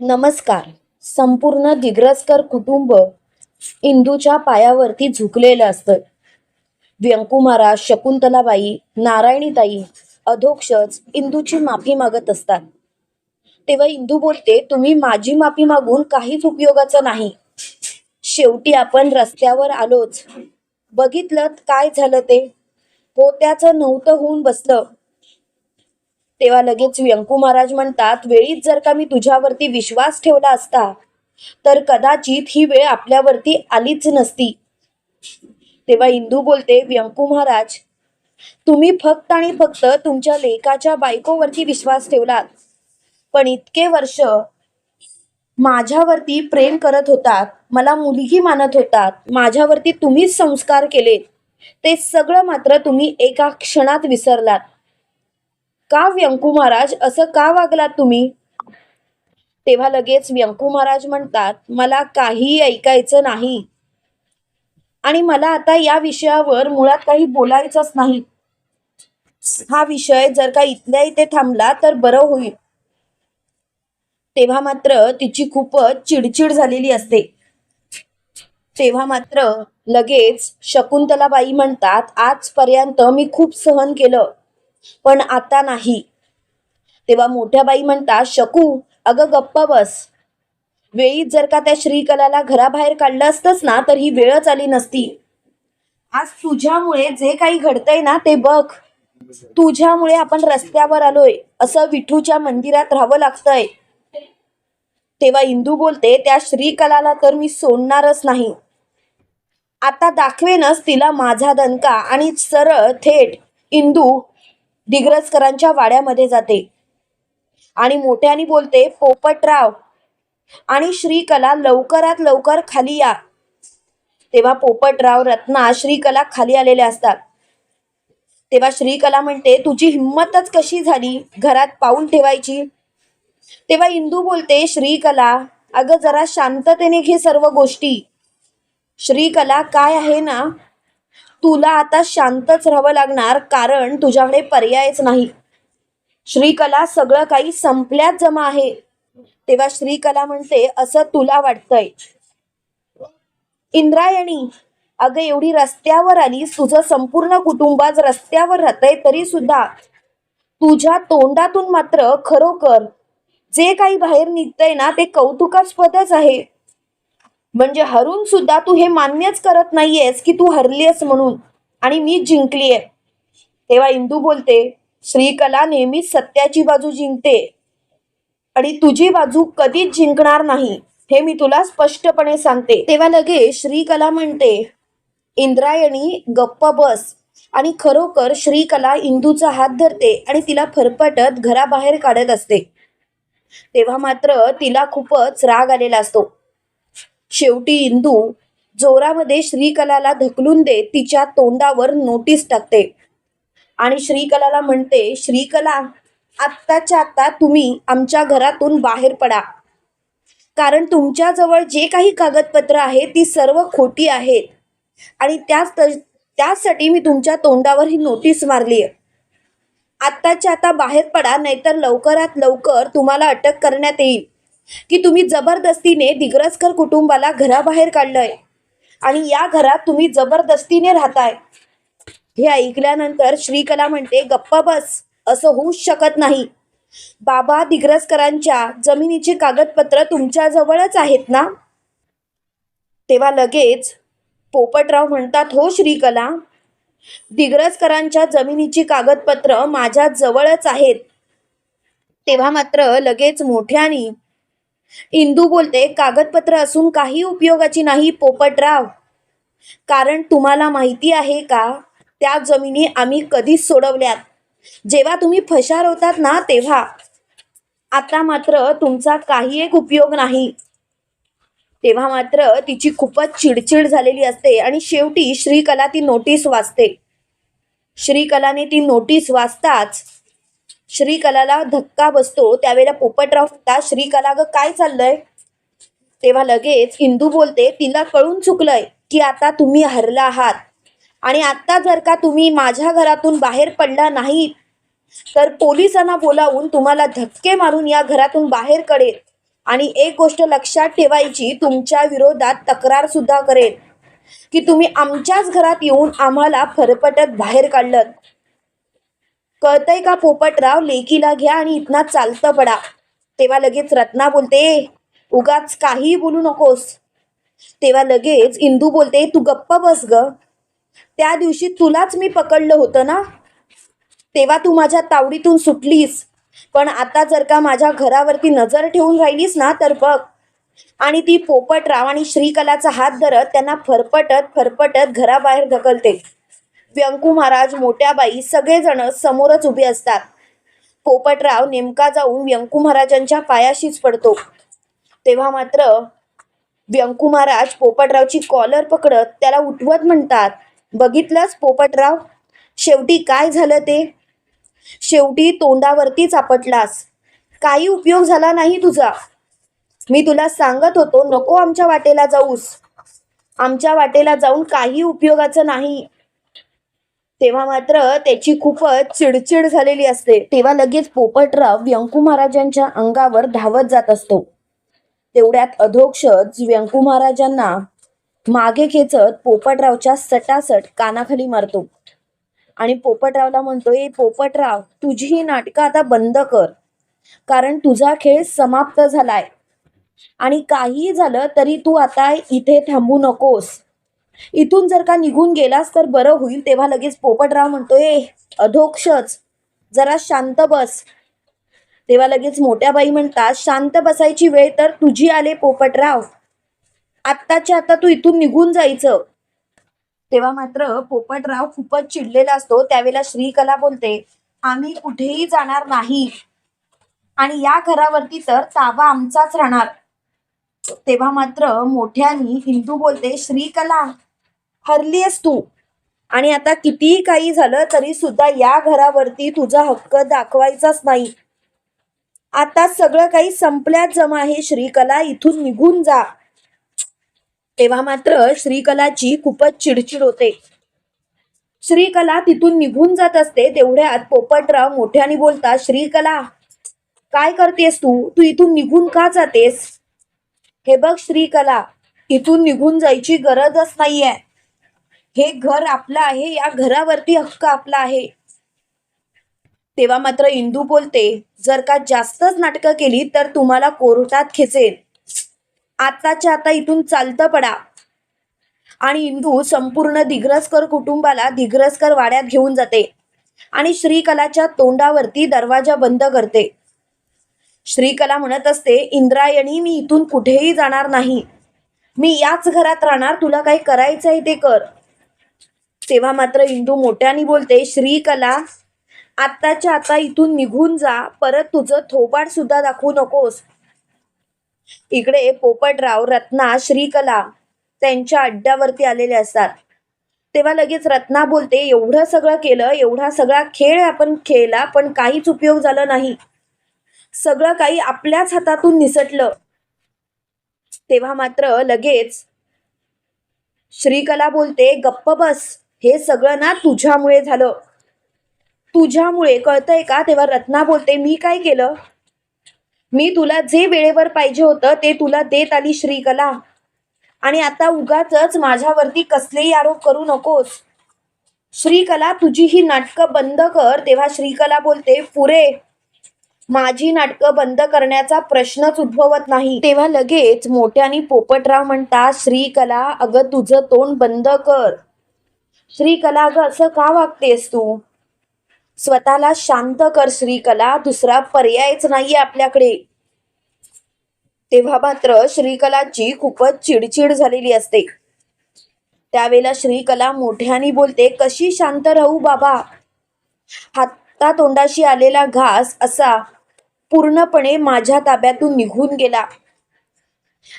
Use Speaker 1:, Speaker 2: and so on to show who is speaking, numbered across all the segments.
Speaker 1: नमस्कार. संपूर्ण दिग्रसकर कुटुंब इंदूच्या पायावरती झुकलेलं असतं. व्यंकुमारा शकुंतलाबाई नारायणीताई अधोक्षच इंदूची माफी मागत असतात. तेव्हा इंदू बोलते तुम्ही माझी माफी मागून काहीच उपयोगाचं नाही. शेवटी आपण रस्त्यावर आलोच. बघितलं काय झालं ते? पोत्याचं नव्हतं होऊन बसलं. तेव्हा लगेच व्यंकू महाराज म्हणतात वेळीच जर का मी तुझ्यावरती विश्वास ठेवला असता तर कदाचित ही वेळ आपल्यावरती आलीच नसती. तेव्हा इंदू बोलते व्यंकू महाराज तुम्ही फक्त आणि फक्त तुमच्या लेकाच्या बायकोवरती विश्वास ठेवलात. पण इतके वर्ष माझ्यावरती प्रेम करत होतात मला मुलगी मानत होतात माझ्यावरती तुम्हीच संस्कार केले ते सगळं मात्र तुम्ही एका क्षणात विसरलात. का व्यंकू महाराज? असं का वागलात तुम्ही? तेव्हा लगेच व्यंकू महाराज म्हणतात मला काही ऐकायचं नाही. आणि मला आता या विषयावर मुळात काही बोलायचंच नाही. हा विषय जर का इथल्या इथे थांबला तर बरं होईल. तेव्हा मात्र तिची खूपच चिडचिड झालेली असते. तेव्हा मात्र लगेच शकुंतलाबाई म्हणतात आजपर्यंत मी खूप सहन केलं. पण आता नाही. तेव्हा मोठ्या बाई म्हणतात शकू अगं गप्प बस. वेळीत जर का त्या श्रीकलाला घराबाहेर काढलं असतंच ना तर ही वेळच आली नसती. आज तुझ्यामुळे जे काही घडतंय ना ते बघ. तुझ्यामुळे आपण रस्त्यावर आलोय असं विठूच्या मंदिरात राहावं लागतंय. तेव्हा इंदू बोलते त्या श्रीकलाला तर मी सोडणारच नाही. आता दाखवेनच तिला माझा दणका आणि सरळ थेट. इंदू दिग्रजकरांच्या वाड्यामध्ये जाते. आणि मोठ्याने बोलते पोपटराव आणि श्रीकला लवकरात लवकर खाली या. तेव्हा पोपटराव रत्ना श्रीकला खाली आलेले असतात. तेव्हा श्रीकला म्हणते तुझी हिंमतच कशी झाली? घरात पाऊल ठेवायची? तेव्हा इंदू बोलते श्रीकला अगं जरा शांततेने घे सर्व गोष्टी. श्रीकला काय आहे ना? तुला आता शांतच राहावं लागणार कारण तुझ्याकडे पर्यायच नाही. श्रीकला सगळं काही संपल्यात जमा आहे. तेव्हा श्रीकला म्हणते असं तुला वाटतंय. इंद्रायणी अगं एवढी रस्त्यावर आली तुझं संपूर्ण कुटुंब आज रस्त्यावर राहतंय तरी सुद्धा तुझ्या तोंडातून मात्र खरोखर जे काही बाहेर निघतंय ना ते कौतुकास्पदच आहे. म्हणजे हरून सुद्धा तू हे मान्यच करत नाहीयेस की तू हरलीयस म्हणून. आणि मी जिंकलीये. तेव्हा इंदू बोलते श्रीकला नेहमीच सत्याची बाजू जिंकते. आणि तुझी बाजू कधीच जिंकणार नाही हे मी तुला स्पष्टपणे सांगते. तेव्हा लगेच श्रीकला म्हणते इंद्रायणी गप्प बस. आणि खरोखर श्रीकला इंदूचा हात धरते आणि तिला फरफटत घराबाहेर काढत असते. तेव्हा मात्र तिला खूपच राग आलेला असतो. शेवटी इंदू जोरामध्ये श्रीकलाला धकलून देत तिच्या तोंडावर नोटीस टाकते. आणि श्रीकलाला म्हणते श्रीकला आत्ताच्या आत्ता तुम्ही आमच्या घरातून बाहेर पडा. कारण तुमच्याजवळ जे काही कागदपत्र आहेत ती सर्व खोटी आहेत. आणि त्याच त्याचसाठी मी तुमच्या तोंडावर ही नोटीस मारली आहे. आत्ताच्या आता बाहेर पडा नाहीतर लवकरात लवकर तुम्हाला अटक करण्यात येईल. की तुम्ही जबरदस्तीने दिग्रसकर कुटुंबाला घराबाहेर काढलंय आणि या घरात तुम्ही जबरदस्तीने राहताय. हे ऐकल्यानंतर श्रीकला म्हणते गप्पा बस असं होऊच शकत नाही. बाबा दिग्रसकरांच्या जमिनीची कागदपत्र तुमच्या जवळच आहेत ना? तेव्हा लगेच पोपटराव म्हणतात हो श्रीकला दिग्रसकरांच्या जमिनीची कागदपत्र माझ्या जवळच आहेत. तेव्हा मात्र लगेच मोठ्याने इंदू बोलते कागदपत्र असून काही उपयोगाची नाही पोपटराव. कारण तुम्हाला माहिती आहे का त्या जमिनी आम्ही कधीच सोडवल्यात. जेव्हा तुम्ही फशार होतात ना तेव्हा. आता मात्र तुमचा काही एक उपयोग नाही. तेव्हा मात्र तिची खूपच चिडचिड झालेली असते आणि शेवटी श्रीकला ती नोटीस वाचते. श्रीकलाने ती नोटीस वाचताच श्रीकलाला धक्का बसतो त्यावेळेला पोपटराव म्हणतात, श्रीकला ग काय चाललंय? तेव्हा लगेच इंदू बोलते तिला कळून चुकलंय की आता तुम्ही हरला आहात. आणि आता जर का तुम्ही माझ्या घरातून बाहेर पडला नाही तर पोलिसांना बोलावून तुम्हाला धक्के मारून या घरातून बाहेर कडेल आणि एक गोष्ट लक्षात ठेवायची तुमच्या विरोधात तक्रार सुद्धा करेल की तुम्ही आमच्याच घरात येऊन आम्हाला फरफटत बाहेर काढलं कळतंय का पोपटराव? लेकीला घ्या आणि इथना चालतं पडा. तेव्हा लगेच रत्ना बोलते उगाच काहीही बोलू नकोस. तेव्हा लगेच इंदू बोलते तू गप्प बस ग. त्या दिवशी तुलाच मी पकडलं होतं ना? तेव्हा तू माझ्या तावडीतून सुटलीस. पण आता जर का माझ्या घरावरती नजर ठेवून राहिलीस ना तर बघ. आणि ती पोपटराव आणि श्रीकलाचा हात धरत त्यांना फरफटत फरफटत घराबाहेर ढकलते. व्यंकू महाराज मोठ्या बाई सगळेजण समोरच उभे असतात. पोपटराव नेमका जाऊन व्यंकू महाराजांच्या पायाशीच पडतो. तेव्हा मात्र व्यंकू महाराज पोपटरावची कॉलर पकडत त्याला उठवत म्हणतात बघितलंच पोपटराव? शेवटी काय झालं ते? शेवटी तोंडावरती चापटलास. काही उपयोग झाला नाही तुझा. मी तुला सांगत होतो नको आमच्या वाटेला जाऊस. आमच्या वाटेला जाऊन काही उपयोगाचं नाही. तेव्हा मात्र त्याची खूपच चिडचिड झालेली असते. तेव्हा लगेच पोपटराव व्यंकू महाराजांच्या अंगावर धावत जात असतो. तेवढ्यात अधोक्षज व्यंकू महाराजांना मागे खेचत पोपटरावच्या सटासट कानाखाली मारतो. आणि पोपटरावला म्हणतोय पोपटराव तुझी ही नाटकं आता बंद कर. कारण तुझा खेळ समाप्त झालाय. आणि काही झालं तरी तू आता इथे थांबू नकोस. इथून जर का निघून गेलास तर बरं होईल तेव्हा लगेच पोपटराव म्हणतोय अधोक्षच जरा शांत बस. तेव्हा लगेच मोठ्या बाई म्हणतात शांत बसायची वेळ तर तुझी आले पोपटराव आत्ताच्या आता तू इथून निघून जायचं. तेव्हा मात्र पोपटराव खूपच चिडलेला असतो. त्यावेळेला श्रीकला बोलते आम्ही कुठेही जाणार नाही. आणि या घरावरती तर ताबा आमचाच राहणार. तेव्हा मात्र मोठ्यानी हिंदू बोलते श्रीकला हरलीयस तू. आणि आता कितीही काही झालं तरी सुद्धा या घरावरती तुझा हक्क दाखवायचाच नाही. आता सगळं काही संपल्यात जमा आहे श्रीकला इथून निघून जा. तेव्हा मात्र श्रीकलाची खूपच चिडचिड होते. श्रीकला तिथून निघून जात असते तेवढ्यात पोपटराव मोठ्याने बोलता श्रीकला काय करतेस तू? तू इथून निघून का जातेस? हे बघ श्रीकला इथून निघून जायची गरजच नाहीये. हे घर आपलं आहे या घरावरती हक्क आपला आहे. तेव्हा मात्र इंदू बोलते जर का जास्तच नाटकं केली तर तुम्हाला कोर्टात खेचेल आताच्या आता इथून चालतं पडा. आणि इंदू संपूर्ण दिग्रसकर कुटुंबाला दिग्रसकर वाड्यात घेऊन जाते. आणि श्रीकलाच्या तोंडावरती दरवाजा बंद करते. श्रीकला म्हणत असते इंद्रायणी मी इथून कुठेही जाणार नाही. मी याच घरात राहणार तुला काही करायचं आहे ते कर. तेव्हा मात्र इंदू मोठ्याने बोलते श्रीकला आत्ताच्या आता इथून निघून जा परत तुझं थोबाड सुद्धा दाखवू नकोस. इकडे पोपटराव रत्ना श्रीकला त्यांच्या अड्ड्यावरती आलेले असतात. तेव्हा लगेच रत्ना बोलते एवढं सगळं केलं एवढा सगळा खेळ आपण खेळला पण काहीच उपयोग झाला नाही. सगळं काही आपल्याच हातातून निसटलं. तेव्हा मात्र लगेच श्रीकला बोलते गप्प बस हे सगळं ना तुझ्यामुळे झालं. तुझ्यामुळे कळतंय का? तेव्हा रत्ना बोलते मी काय केलं? मी तुला जे वेळेवर पाहिजे होतं ते तुला देत आली श्रीकला. आणि आता उगाच माझ्यावरती कसलेही आरोप करू नकोस. श्रीकला तुझी ही नाटकं बंद कर. तेव्हा श्रीकला बोलते पुरे माझी नाटकं बंद करण्याचा प्रश्नच उद्भवत नाही. तेव्हा लगेच मोठ्याने पोपटराव म्हणतात श्रीकला अगं तुझं तोंड बंद कर. श्रीकला ग असं का वागतेस तू? स्वतःला शांत कर श्रीकला दुसरा पर्यायच नाहीये आपल्याकडे. तेव्हा मात्र श्रीकलाची खूपच चिडचिड झालेली असते. त्यावेळेला श्रीकला मोठ्याने बोलते कशी शांत राहू बाबा? हाता तोंडाशी आलेला घास असा पूर्णपणे माझ्या ताब्यातून निघून गेला.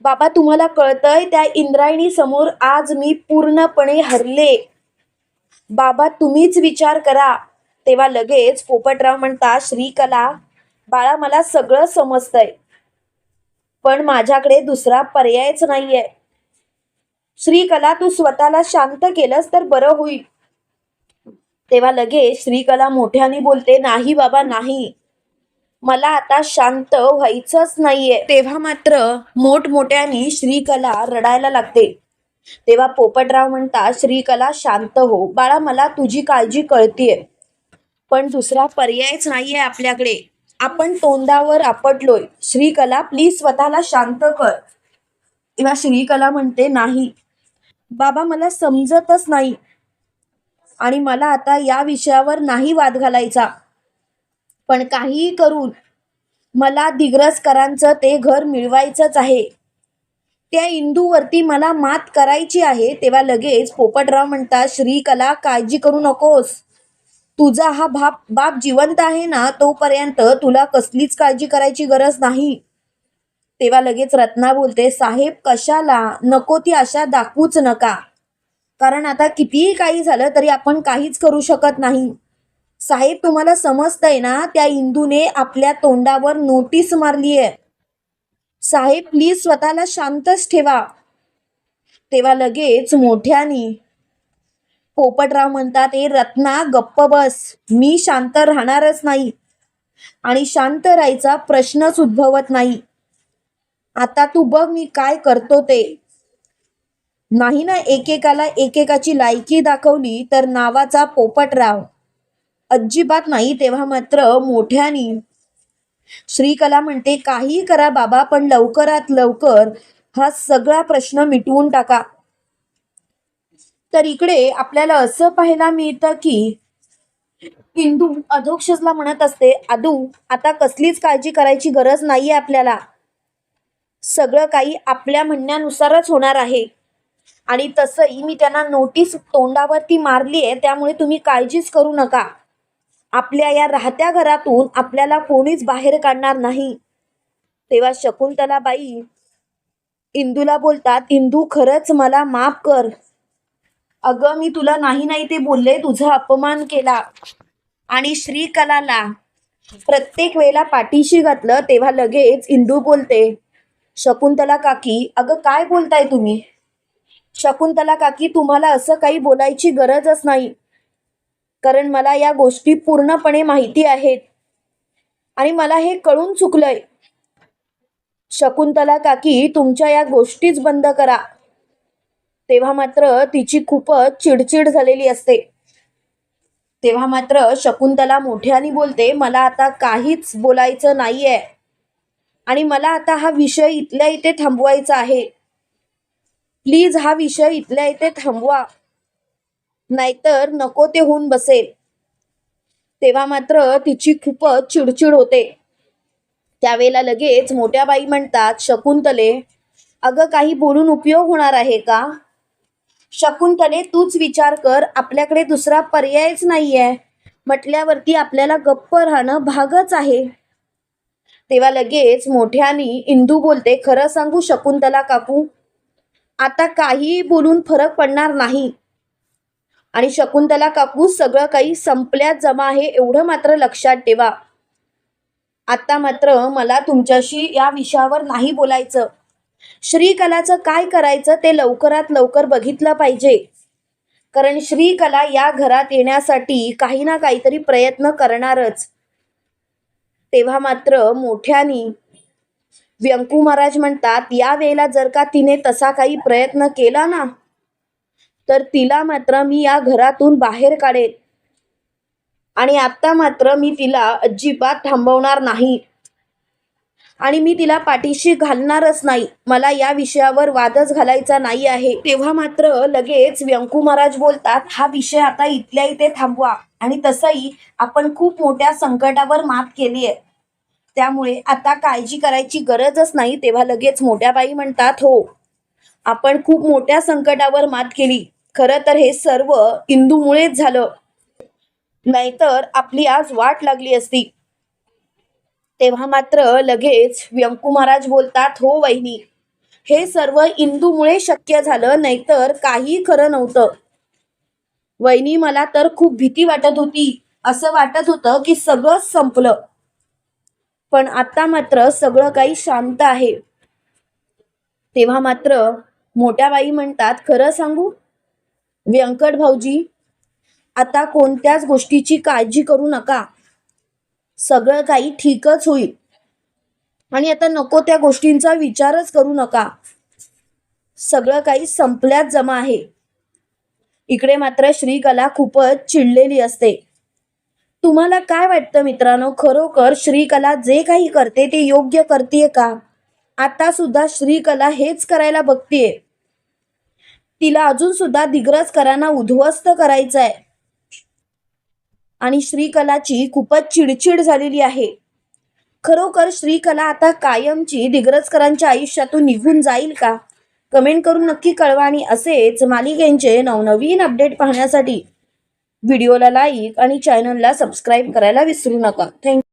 Speaker 1: बाबा तुम्हाला कळतंय त्या इंद्रायणी समोर आज मी पूर्णपणे हरले. बाबा तुम्हीच विचार करा. तेव्हा लगेच पोपटराव म्हणता श्रीकला बाळा मला सगळं समजतंय पण माझ्याकडे दुसरा पर्यायच नाहीये. श्रीकला तू स्वतःला शांत केलंस तर बरं होईल. तेव्हा लगेच श्रीकला मोठ्याने बोलते नाही बाबा नाही. मला आता शांत व्हायचंच नाहीये. तेव्हा मात्र मोठमोठ्याने श्रीकला रडायला लागते. तेव्हा पोपटराव म्हणतात श्रीकला शांत हो. बाळा मला तुझी काळजी कळतीये. पण दुसरा पर्यायच नाहीये आपल्याकडे. आपण तोंडावर आपटलोय. श्रीकला प्लीज स्वतःला शांत कर. तेव्हा श्रीकला म्हणते नाही. बाबा मला समजतच नाही. आणि मला आता या विषयावर नाही वाद घालायचा. पण काहीही करून मला दिग्रसकरांचं ते घर मिळवायचंच आहे. त्या इंदूवरती मला मात करायची आहे तेव्हा लगेच पोपटराव म्हणतात श्रीकला काळजी करू नकोस. तुझा हा बाप बाप जिवंत आहे ना तोपर्यंत तुला कसलीच काळजी करायची गरज नाही. तेव्हा लगेच रत्ना बोलते साहेब कशाला? नको ती आशा दाखवूच नका. कारण आता कितीही काही झालं तरी आपण काहीच करू शकत नाही. साहेब तुम्हाला समजतंय ना त्या इंदूने आपल्या तोंडावर नोटीस मारली आहे साहेब प्लीज स्वतःला शांतच ठेवा. तेव्हा लगेच मोठ्यानी पोपटराव म्हणतात ए रत्ना गप्प बस. मी शांत राहणारच नाही. आणि शांत राहायचा प्रश्नच उद्भवत नाही. आता तू बघ मी काय करतो ते. नाही ना एकेकाला एकेकाची लायकी दाखवली तर नावाचा पोपटराव. अजिबात नाही तेव्हा मात्र मोठ्यानी श्रीकला म्हणते काही करा बाबा पण लवकरात लवकर हा सगळा प्रश्न मिटवून टाका. तर इकडे आपल्याला असं पाहायला मिळतं की इंदू अधोक्षजला म्हणत असते आदू आता कसलीच काळजी करायची गरज नाहीये आपल्याला. सगळं काही आपल्या म्हणण्यानुसारच होणार आहे. आणि तसंही मी त्यांना नोटीस तोंडावरती मारली आहे त्यामुळे तुम्ही काळजीच करू नका. आपल्या या राहत्या घरातून आपल्याला कोणीच बाहेर काढणार नाही. तेव्हा शकुंतलाबाई इंदूला बोलतात इंदू खरंच मला माफ कर. अगं मी तुला नाही नाही ते बोलले तुझा अपमान केला आणि श्रीकलाला प्रत्येक वेळेला पाठीशी घातलं तेव्हा लगेच इंदू बोलते शकुंतला काकी अगं काय बोलताय तुम्ही? शकुंतला काकी तुम्हाला असं काही बोलायची गरजच नाही. कारण मला या गोष्टी पूर्णपणे माहिती आहेत. आणि मला हे कळून चुकलंय. शकुंतला काकी तुमच्या या गोष्टीच बंद करा. तेव्हा मात्र तिची खूपच चिडचिड झालेली असते. तेव्हा मात्र शकुंतला मोठ्याने बोलते मला आता काहीच बोलायचं नाहीये. आणि मला आता हा विषय इथल्या इथे थांबवायचा आहे. प्लीज हा विषय इथल्या इथे थांबवा. नाहीतर नको ते होऊन बसेल. तेव्हा मात्र तिची खूपच चिडचिड होते. त्यावेळेला लगेच मोठ्या बाई म्हणतात शकुंतले अगं काही बोलून उपयोग होणार आहे का? शकुंतले तूच विचार कर आपल्याकडे दुसरा पर्यायच नाहीये. म्हटल्यावरती आपल्याला गप्प राहणं भागच आहे. तेव्हा लगेच मोठ्यानी इंदू बोलते खरं सांगू शकुंतला काकू आता काही बोलून फरक पडणार नाही. आणि शकुंतला काकू सगळं काही संपल्यात जमा आहे एवढं मात्र लक्षात ठेवा. आता मात्र मला तुमच्याशी या विषयावर नाही बोलायचं. श्रीकलाचं काय करायचं ते लवकरात लवकर बघितलं पाहिजे. कारण श्रीकला या घरात येण्यासाठी काही ना काहीतरी प्रयत्न करणारच. तेव्हा मात्र मोठ्यानी व्यंकू महाराज म्हणतात या वेळेला जर का तिने तसा काही प्रयत्न केला ना तर तिला मात्र मी या घरातून बाहेर काढेन. आणि आता मात्र मी तिला अजिबात थांबवणार नाही. आणि मी तिला पाठीशी घालणारच नाही. मला या विषयावर वादच घालायचा नाही आहे. तेव्हा मात्र लगेच व्यंकू महाराज बोलतात हा विषय आता इथल्या इथे थांबवा. आणि तसंही आपण खूप मोठ्या संकटावर मात केली आहे. त्यामुळे आता काळजी करायची गरजच नाही. तेव्हा लगेच मोठ्या बाई म्हणतात हो आपण खूप मोठ्या संकटावर मात केली. खरं तर हे सर्व इंदूमुळेच झालं. नाहीतर आपली आज वाट लागली असती. तेव्हा मात्र लगेच व्यंकू महाराज बोलतात हो वहिनी हे सर्व इंदूमुळे शक्य झालं नाहीतर काही खरं नव्हतं. वहिनी मला तर खूप भीती वाटत होती. असं वाटत होतं की सगळं संपलं. पण आता मात्र सगळं काही शांत आहे. तेव्हा मात्र मोठ्या बाई म्हणतात खरं सांगू व्यंकट भाऊजी आता कोणत्याच गोष्टीची काळजी करू नका. सगळं काही ठीकच होईल. आणि आता नको त्या गोष्टींचा विचारच करू नका. सगळं काही संपल्यात जमा आहे. इकडे मात्र श्रीकला खूपच चिडलेली असते. तुम्हाला काय वाटतं मित्रांनो? खरोखर श्रीकला जे काही करते ते योग्य करते का? आता सुद्धा श्रीकला हेच करायला बघतीये. तिला अजून सुद्धा दिग्रजकरांना उद्ध्वस्त करायचं आहे आणि श्रीकलाची खूपच चिडचिड झालेली आहे. खरोखर श्रीकला आता कायमची दिग्रजकरांच्या आयुष्यातून निघून जाईल का? कमेंट करून नक्की कळवा आणि असेच मालिकेंचे नवनवीन अपडेट पाहण्यासाठी व्हिडिओला लाईक आणि चॅनलला सबस्क्राईब करायला विसरू नका. थँक्यू.